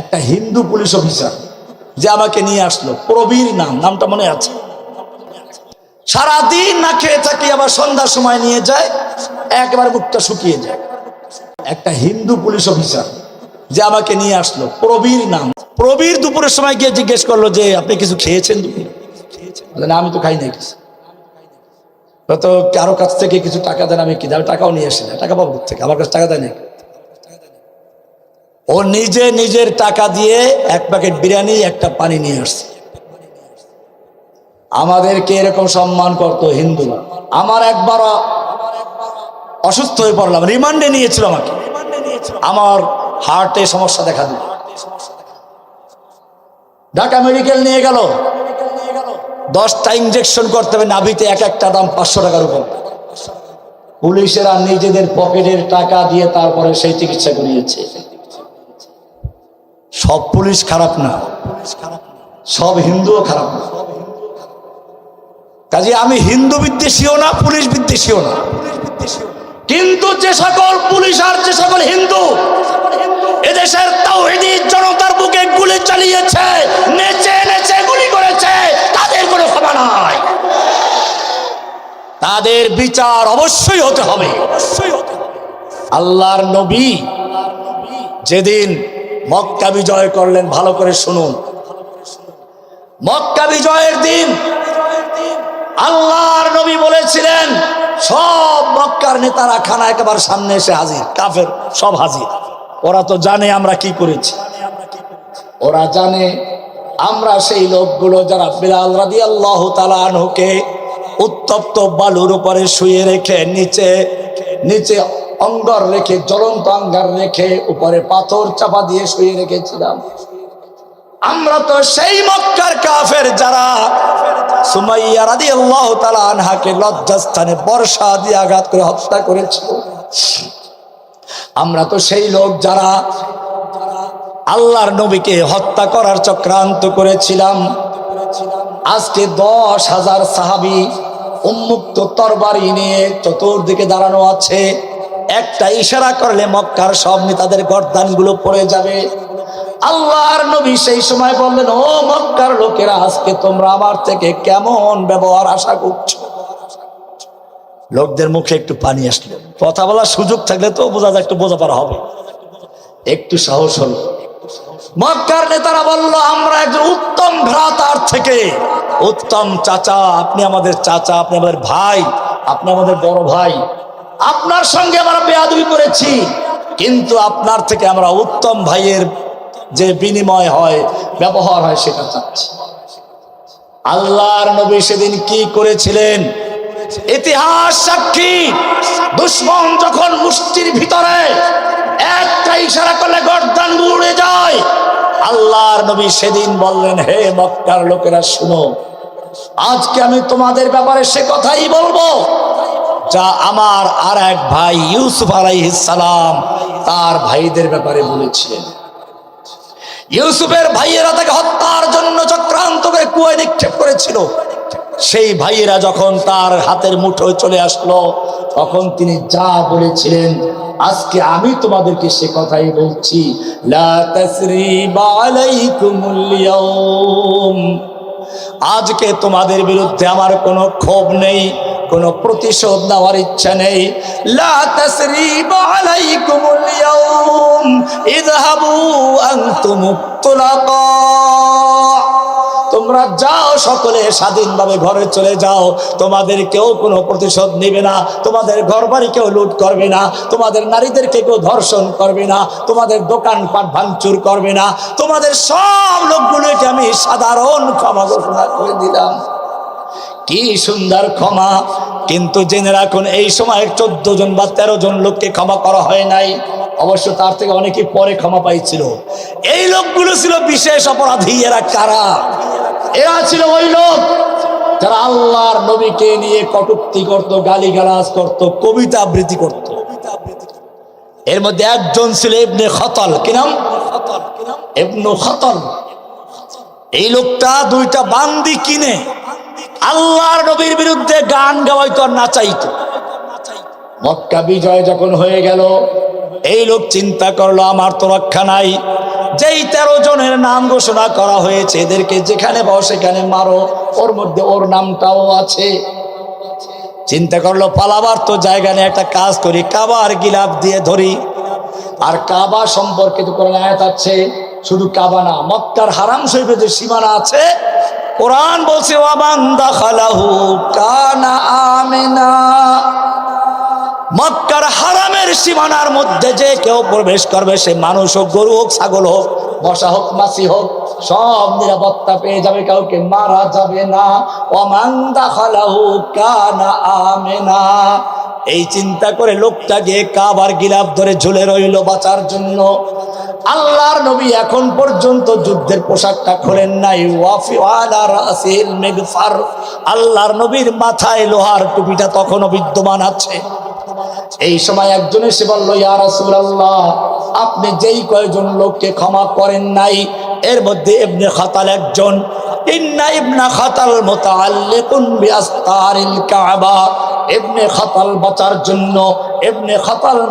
একটা Hindu police officer যে আমাকে নিয়ে আসলো, প্রবীর নাম, নামটা মনে আছে? সারাদিন না খেয়ে থাকি, আবার সন্ধ্যার সময় নিয়ে যায়, একবার মুখটা শুকিয়ে যায়। একটা হিন্দু পুলিশ অফিসার যে আমাকে নিয়ে আসলো, প্রবীর নাম। প্রবীর দুপুরের সময় গিয়ে জিজ্ঞেস করল যে, আপনি কিছু খেয়েছেন দুপুরে? না, আমি তো খাই নাই কিছু তো কারও কাছ থেকে কিছু টাকা দেন, আমি কি টাকাও নিয়ে আসি না। টাকা পাবো থেকে আমার কাছে টাকা দেয় না ও নিজে নিজের টাকা দিয়ে এক প্যাকেট বিরিয়ানি, একটা পানি নিয়ে আসছে। আমাদেরকে এরকম সম্মান করতো হিন্দুরা। আমার একবার অসুস্থ হয়ে পড়লাম। রিমান্ডে নিয়েছিল আমাকে। আমার হার্টে সমস্যা দেখা দিল। ঢাকা মেডিকেল নিয়ে গেল। দশটা ইঞ্জেকশন করতে হবে নাভিতে, এক একটা দাম পাঁচশো টাকার উপর। পুলিশেরা নিজেদের পকেটের টাকা দিয়ে তারপরে সেই চিকিৎসা করিয়েছে। সব পুলিশ খারাপ না। সব হিন্দুও খারাপ না। কাজে আমি হিন্দু বিদ্বেষীও না, পুলিশ বিদ্বেষীও না। কিন্তু যে সকল পুলিশ আর যে সকল হিন্দু এদেশের তাওহিদি জনতার বুকে গুলি চালিয়েছে, নেচে নেচে গুলি করেছে, তাদের কোনো ক্ষমা নাই। তাদের বিচার অবশ্যই হতে হবে। অবশ্যই আল্লাহর নবী যেদিন মক্কা বিজয় করলেন, ভালো করে শুনুন। মক্কা বিজয়ের দিন আল্লাহর নবী বলেছিলেন, সব মক্কার নেতারা খানা একেবারে সামনে এসে হাজির, কাফের সব হাজির। ওরা তো জানে আমরা কি করেছি। ওরা জানে আমরা সেই লোকগুলো যারা বিলাল রাদি আল্লাহ তালানহুকে উত্তপ্ত বালুর উপরে শুয়ে রেখে নিচে নিচে অঙ্গর রেখে জ্বলন্ত অঙ্গার রেখে, উপরে পাথর চাপা দিয়ে শুয়ে রেখেছিলাম। আমরা তো সেই মক্কার কাফের যারা সুমাইয়া রাদি আল্লাহ তালা আনহাকে লজ্জাস্থানে বর্ষা দিয়ে আঘাত করে হত্যা করেছিল। আমরা তো সেই লোক যারা আল্লাহর নবীকে হত্যা করার চক্রান্ত করেছিলাম। আজকে দশ হাজার সাহাবি উন্মুক্ত তরবারি নিয়ে চতুর্দিকে দাঁড়ানো আছে। একটা ইশারা করলে মক্কার সব নেতাদের গর্দানগুলো পড়ে যাবে। আল্লাহর নবী সেই সময় বললেন, ও মক্কার লোকেরা, আজকে তোমরা আমার থেকে কেমন ব্যবহার আশা করছ? লোকদের মুখে একটু পানি আসলো। কথা বলার সুযোগ থাকলে তো বোঝা যায় একটু বোঝা পারা হবে। একটু সাহস হলো। মক্কার নেতারা বলল, আমরা একজন উত্তম ভ্রাতার থেকে। উত্তম চাচা, আপনি আমাদের চাচা, আপনি আমাদের ভাই, আপনি আমাদের বড় ভাই। আপনার সঙ্গে আমরা বেয়াদবি করেছি, কিন্তু আপনার থেকে আমরা উত্তম ভাইয়ের যে বিনিময় হয়, ব্যবহার হয় সেটা চাচ্ছি। আল্লাহর নবী সেদিন কি করেছিলেন? ইতিহাস সাক্ষী, দুশ্মন যখন মুষ্টির ভিতরে একটা ইশারা করলে গর্দান উড়ে যায়, আল্লাহর নবী সেদিন বললেন, হে মক্কার লোকেরা, শুনো, আজকে আমি তোমাদের ব্যাপারে সে কথাই বলব। যা আমার আর এক ভাই ইউসুফ আলাইহিসালাম তার ভাইদের ব্যাপারে বলেছিলেন। ইউসুফের ভাইয়েরা তাকে হত্যার জন্য চক্রান্ত করে কুয়ায় নিক্ষেপ করেছিল। সেই ভাইয়েরা যখন তার হাতের মুঠোয় চলে আসলো, তখন তিনি যা বলেছিলেন, আজকে আমি তোমাদেরকে সে কথাই বলছি আজকে তোমাদের বিরুদ্ধে আমার কোনো ক্ষোভ নেই। কোনো প্রতিশোধ নেওয়ার ইচ্ছা নেই। তোমরা যাও সকলে, স্বাধীনভাবে ঘরে চলে যাও। তোমাদের কেউ কোনো প্রতিশোধ নেবে না। তোমাদের ঘর বাড়ি কেউ লুট করবে না। তোমাদের নারীদেরকে কেউ ধর্ষণ করবে না। তোমাদের দোকানপাট ভাঙচুর করবে না। তোমাদের সব লোকগুলোকে আমি সাধারণ ক্ষমা ঘোষণা করে দিলাম। কি সুন্দর ক্ষমা। কিন্তু জেনে রাখুন, এই সময় চোদ্দ জন বা তেরো জন লোককে ক্ষমা করা হয় নাই। অবশ্য তার থেকে অনেকে পরে ক্ষমা পাইছিল। এই লোকগুলো ছিল বিশেষ অপরাধী। এরা কারা? এরা ছিল ওই লোক যারা আল্লাহর নবীকে নিয়ে কটুক্তি করত, গালিগালাজ করত, কবিতা আবৃত্তি করত। এর মধ্যে একজন ছিল ইবনে খতল। কি নাম? ইবনু খতল। এই লোকটা দুইটা বান্দি কিনে আল্লাহর নবীর বিরুদ্ধে গান গাওয়াইতো আর নাচাইতো। মক্কা বিজয় যখন হয়ে গেল, এই লোক চিন্তা করল, আমার তো রক্ষা নাই। যেই তেরো জনের নাম ঘোষণা করা হয়েছে, এদেরকে যেখানে পাও সেখানে মারো। ওর মধ্যে ওর নামটাও আছে। চিন্তা করল, পালাবার তো জায়গা নেই, একটা কাজ করি, কাবার গিলাপ দিয়ে ধরি। আর কাবা সম্পর্কে তো কোরআন আয়াত আছে? শুধু কাবা না, মক্কার হারাম শরীফে যে সীমানা আছে কোরআন বলছে মক্কার হারামের সীমানার মধ্যে যে কেউ প্রবেশ করবে, সে মানুষ হোক, গরু হোক, ছাগল হোক বসা হোক মাসি হোক, সব নিরাপত্তা পেয়ে যাবে, কাউকে মারা যাবে না। অমান্দা খালাহু কানা আমেনা। এই চিন্তা করে লোকটা গিয়ে কাবার গিলাফ ধরে ঝুলে রইল বাঁচার জন্য। আল্লাহর নবী এখন পর্যন্ত যুদ্ধের পোশাকটা খোলেন নাই। আল্লাহর নবীর মাথায় লোহার টুপিটা তখনও বিদ্যমান আছে। এই সময় একজন এসে বলল, ইয়া আপনি যেই কয়জন লোককে ক্ষমা করেন নাই, এর মধ্যে ইবনে খাতাল একজন। খাতাল বাঁচার জন্য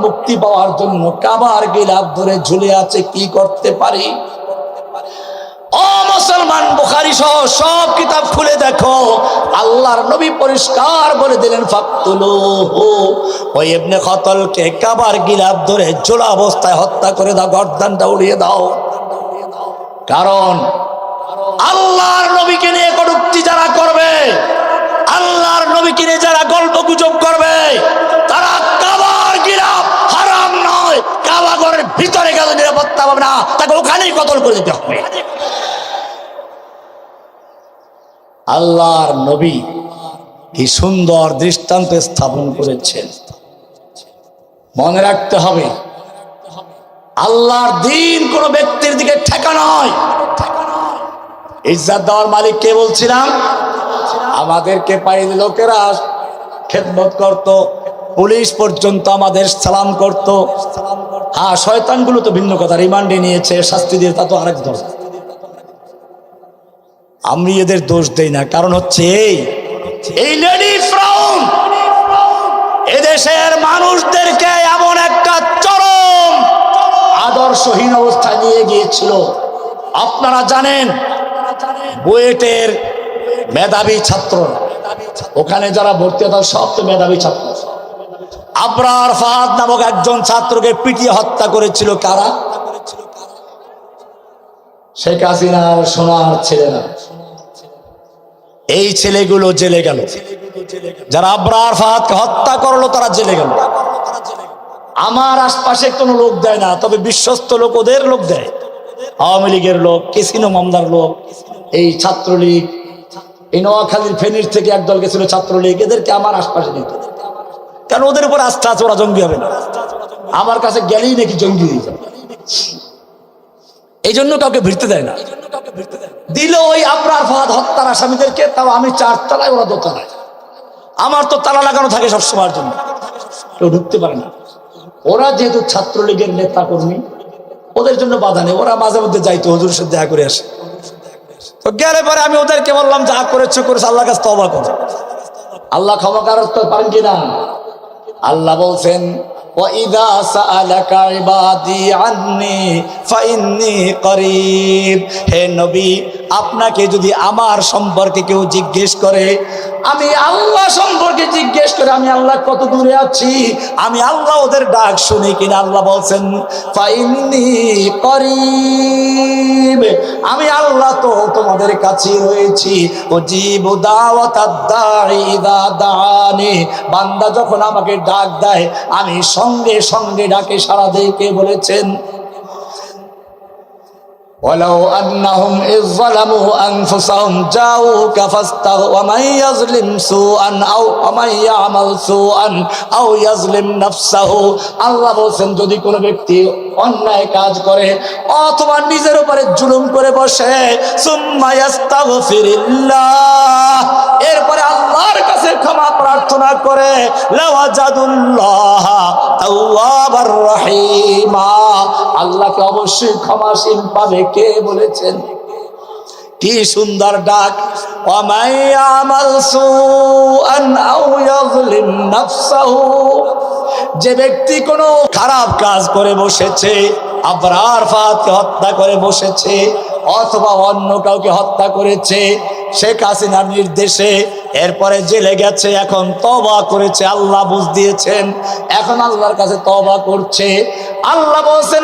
মুক্তি পাওয়ার জন্য কাবার গিলাফ ধরে ঝুলে আছে, কি করতে পারি? মুসলমান সব কিতাব খুলে দেখো। আল্লাহর নবী পরিষ্কার দিলেন ইবনে খতলকে ধরে অবস্থায় হত্যা করে দাও উড়িয়ে দাও। কারণ আল্লাহর নবীকে নিয়ে কটুক্তি যারা করবে, আল্লাহর নবীকে নিয়ে যারা গল্প গুজব করবে, তারা কাবার গিলাপ হারাম নয়। কাবা ঘরের ভিতরে গেলে নিরাপত্তা পাবে না, তাকে ওখানেই কতল করে দিতে হবে। আল্লাহর নবী কি সুন্দর দৃষ্টান্ত স্থাপন করেছেন। মনে রাখতে হবে, আল্লাহর দিন কোন ব্যক্তির দিকে ঠেকা নয়। ইজ্জাত দেওয়ার মালিক কে বলছিলাম? আমাদেরকে পাইলে লোকেরা খেদমত করত, পুলিশ পর্যন্ত আমাদের সালাম করত। হ্যাঁ শয়তানগুলো তো ভিন্ন কথা, রিমান্ডে নিয়েছে, শাস্তি দিয়ে তা তো আরেক দরজা আমি এদের দোষ দেই না, কারণ হচ্ছে এই। এই লেডি ফ্রাউন এদেশের মানুষদেরকে এমন একটা চরম, আদর্শহীন অবস্থায় নিয়ে গিয়েছিল। আপনারা জানেন, বুয়েটের মেধাবী ছাত্র। ওখানে যারা ভর্তি হতো, সব তো মেধাবী ছাত্র। আবরার ফাহাদ নামক একজন ছাত্রকে পিটিয়ে হত্যা করেছিল কারা? শেখ হাসিনার সোনার ছেলেরা। এই ছেলেগুলো জেলে গেল। যারা আবরার ফাহাদকে হত্যা করল, তারা জেলে গেল। আমার আশপাশে কোনো লোক দেয় না, তবে বিশ্বস্ত লোক ওদের লোক দেয়। আওয়ামী লীগের লোক, কেসিনো মামদার লোক, এই ছাত্রলীগ, এই নোয়াখালীর ফেনীর থেকে একদল গেছিল ছাত্রলীগ, এদেরকে আমার আশপাশে দিত কারণ ওদের উপর আস্থা আছে, ওরা জঙ্গি হবে না? আমার কাছে গেলেই নাকি জঙ্গি হয়ে যাবে। এই জন্য কাউকে ভিড়তে দেয় না। দিল ওই আবরার ফাহাদ হত্যার আসামিদেরকে, তাও আমি চার তলায়, ওরা দোতলায়। আমার তো তালা লাগানো থাকে সবসময়ের জন্য। কেউ ঢুকতে পারে না। ওরা যেহেতু ছাত্রলীগের নেতা কর্মী ওদের জন্য বাধা নেই। ওরা মাঝে মধ্যে যাইতো হুজুর সাথে দেখা করে আসে। তো গেলে পরে আমি ওদেরকে বললাম, যা করেছ করেছে আল্লাহ কাছে তবা করো। আল্লাহ ক্ষমা করতে পারেন কিনা? আল্লাহ বলছেন وَإِذَا سَأَلَكَ عِبَادِي عَنِّي فَإِنِّي قَرِيب হে নবী আপনাকে যদি আমার সম্পর্কে কেউ জিজ্ঞেস করে আমি আল্লাহ সম্পর্কে জিজ্ঞেস করে আমি আল্লাহ কত দূরে আছি আমি আল্লাহ ওদের ডাক শুনি কিনা আল্লাহ বলছেন ফাইন্নি করিব আমি আল্লাহ তো তোমাদের কাছে রয়েছি। ও জীব দাওয়ানি বান্দা যখন আমাকে ডাক দেয়, আমি সঙ্গে সঙ্গে ডাকে সারা দেয় কে বলেছেন ولو أنهم إذ ظلموا أنفسهم جاءوك فاستغ ومن يظلم سوءا أو ومن يعمل سوءا أو يظلم نفسه আল্লাহ বলছেন যদি কোনো ব্যক্তি অন্যায় কাজ করে অথবা নিজের উপরে জুলুম করে বসে সুম্মা ইয়াস্তাগফিরিল্লাহ এরপরে আল্লাহর কাছে ক্ষমা প্রার্থনা করে আল্লাহকে অবশ্যই ক্ষমাসীন পাবে। কে বলেছেন? কি সুন্দর ডাক। যে ব্যক্তি কোনো খারাপ কাজ করে বসেছে, আবরার ফাতকে হত্যা করে বসেছে, অথবা অন্য কাউকে হত্যা করেছে শেখ হাসিনার নির্দেশে এরপরে জেলে গেছে, এখন তবা করেছে, আল্লাহ বুঝ দিয়েছেন, এখন আল্লাহর কাছে তবা করছে। আল্লাহ বলছেন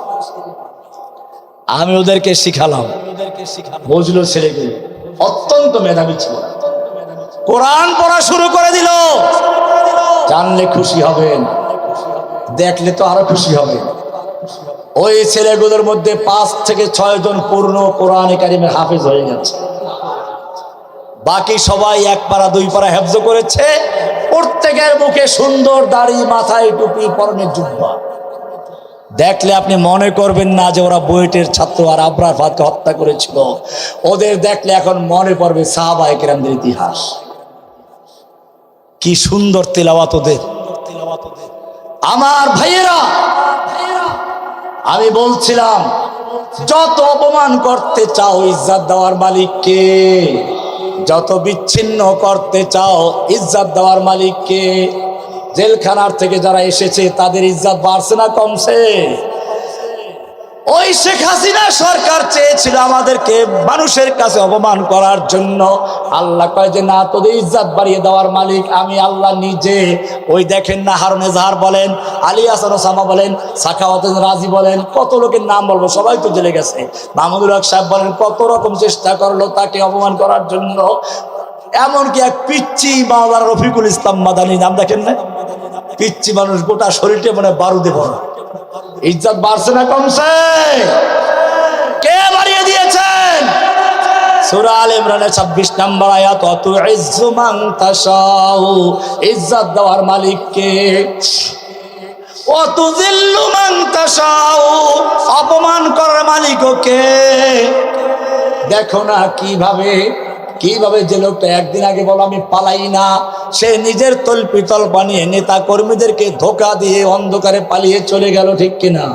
আমি ওদেরকে শিখালাম। বুঝলো ছেলেগুলো অত্যন্ত মেধাবী ছিল। কোরআন পড়া শুরু করে দিল। জানলে খুশি হবেন। দেখলে তো আরও খুশি হবে। ওই ছেলেগুলোর মধ্যে পাঁচ থেকে ছয় জন পূর্ণ কোরআন কারিমের হাফেজ হয়ে গেছে। বাকি সবাই এক পাড়া, দুই পাড়া হেফজ করেছে। প্রত্যেকের মুখে সুন্দর দাড়ি, মাথায় টুপি পরনের জুব্বা। দেখলে আপনি মনে করবেন না যে ওরা বুয়েটের ছাত্র আর আবরার ফাতকে হত্যা করেছিল। ওদের দেখলে এখন মনে পড়বে সাহাবা ইতিহাস। কি সুন্দর তেলাওয়াত ওদের। আমার ভাইয়েরা, আমি বলছিলাম, যত অপমান করতে চাও ইজ্জাত দেওয়ার মালিককে, যত বিচ্ছিন্ন করতে চাও ইজ্জাত দেওয়ার মালিককে জেলখানার থেকে যারা এসেছে, তাদের ইজ্জাত বাড়ছে না, কমছে। ওই শেখ হাসিনা সরকার চেয়েছিল আমাদেরকে মানুষের কাছে অপমান করার জন্য। আল্লাহ কয় যে, না, তোদের ইজ্জাত বাড়িয়ে দেওয়ার মালিক আমি আল্লাহ নিজে। ওই দেখেন না, হারুন এজাহার বলেন, আলী হাসান ওসামা বলেন সাখাওয়াত রাজি বলেন, কত লোকের নাম বলব, সবাই তো জেলে গেছে। মাহমুদুল হক সাহেব বলেন, কত রকম চেষ্টা করল তাকে অপমান করার জন্য। এমনকি এক পিচ্ছি বাবা রফিকুল ইসলাম মাদানি, নাম দেখেন না? পিচ্ছি মানুষ গোটা শরীরটা মানে বারুদে ভরা ইজ্জত বাড়ছে না কমছে? কে বাড়িয়ে দিয়েছেন? সূরা আল ইমরানের 26 নম্বর আয়াত ইজ্জত দেওয়ার মালিক কে অত জিল্লু মান অপমান করার মালিক কে? দেখো না কীভাবে কীভাবে যে লোকটা একদিন আগে বলো, আমি পালাই না। সে নিজের তল্পিতল বানিয়ে নেতা কর্মীদেরকে ধোকা দিয়ে অন্ধকারে পালিয়ে চলে গেল, ঠিক কিনা?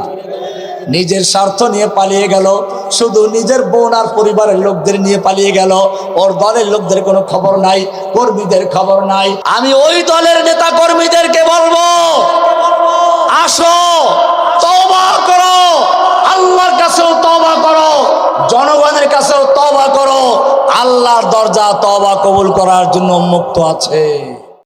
নিজের স্বার্থ নিয়ে পালিয়ে গেল, শুধু নিজের বোন আর পরিবারের লোকদের নিয়ে পালিয়ে গেল, ওর দলের লোকদের কোনো খবর নাই, কর্মীদের খবর নাই। আমি ওই দলের নেতা কর্মীদেরকে বলব, আসো, তওবা করো, আল্লাহর কাছেও তওবা করো, জনগণের কাছেও তওবা করো আল্লাহর দরজা তবা কবুল করার জন্য মুক্ত আছে।